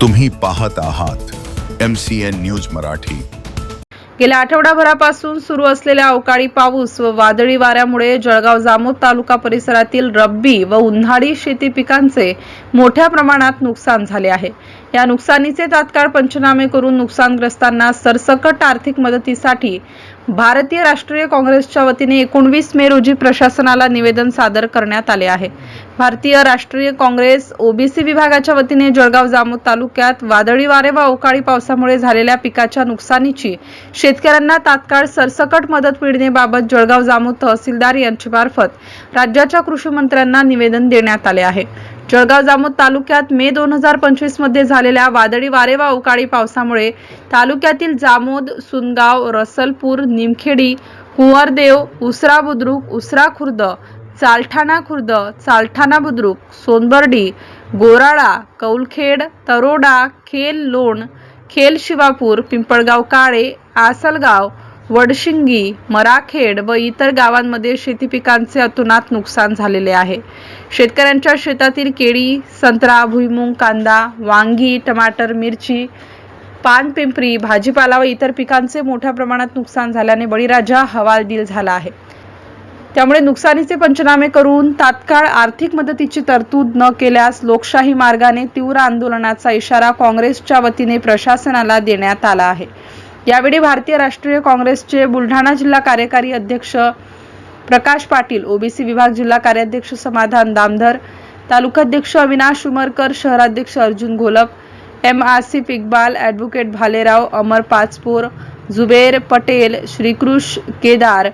तुम्ही पाहत आहात M C N news Marathi. गेल्या आठवडाभरापासून सुरू असलेल्या अवकाळी पाऊस व वादळी वाऱ्यामुळे जळगाव जामोद तालुका परिसरातील रब्बी व उन्हाळी शेती पिकांचे मोठ्या प्रमाणात नुकसान झाले आहे. या नुकसानीचे तात्काळ पंचनामे करून नुकसानग्रस्तांना सरसकट आर्थिक मदतीसाठी भारतीय राष्ट्रीय काँग्रेसच्या वतीने एकोणवीस मे रोजी प्रशासनाला निवेदन सादर करण्यात आले आहे. भारतीय राष्ट्रीय काँग्रेस ओबीसी विभागाच्या वतीने जळगाव जामोद तालुक्यात वादळी वारे व अवकाळी पावसामुळे झालेल्या पिकाच्या नुकसानीची शेतकऱ्यांना तात्काळ सरसकट मदत मिळण्याबाबत जळगाव जामोद तहसीलदार यांच्या मार्फत राज्याच्या कृषी मंत्र्यांना निवेदन देण्यात आले आहे. जळगाव जामोद तालुक्यात मे दोन हजार पंचवीसमध्ये झालेल्या वादळी वारे व अवकाळी पावसामुळे तालुक्यातील जामोद सुनगाव रसलपूर निमखेडी कुंवरदेव उसरा बुद्रुक उसरा खुर्द चालठाणा खुर्द चालठाणा बुद्रुक सोनबर्डी गोराळा कौलखेड तरोडा खेल लोण खेल शिवापूर पिंपळगाव काळे आसलगाव वडशिंगी मराखेड व इतर गावांमध्ये शेती पिकांचे अतोनात नुकसान झालेले आहे. शेतकऱ्यांच्या शेतातील केळी संत्रा भुईमूग कांदा वांगी टमाटर मिरची पानपिंपरी भाजीपाला व इतर पिकांचे मोठ्या प्रमाणात नुकसान झाल्याने बळीराजा हवालदिल झाला आहे. त्यामुळे नुकसानीचे पंचनामे करून तात्काळ आर्थिक मदतीची तरतूद न केल्यास लोकशाही मार्गाने तीव्र आंदोलनाचा इशारा काँग्रेसच्या वतीने प्रशासनाला देण्यात आला आहे. यावेळी भारतीय राष्ट्रीय काँग्रेसचे बुलढाणा जिल्हा कार्यकारी अध्यक्ष प्रकाश पाटील ओबीसी विभाग जिल्हा कार्याध्यक्ष समाधान दामधर तालुकाध्यक्ष अविनाश उमरकर शहराध्यक्ष अर्जुन घोलप एम आसिफ इक्बाल ॲडव्होकेट भालेराव अमर पाचपोर जुबेर पटेल श्रीकृष केदार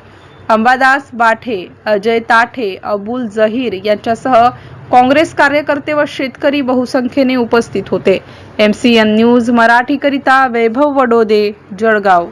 अंबादास बाठे अजय ताठे अबुल जहीर यांच्यासह काँग्रेस कार्यकर्ते व शेतकरी बहुसंख्येने उपस्थित होते. एम सी एन न्यूज मराठीकरिता वैभव वडोदे जळगाव.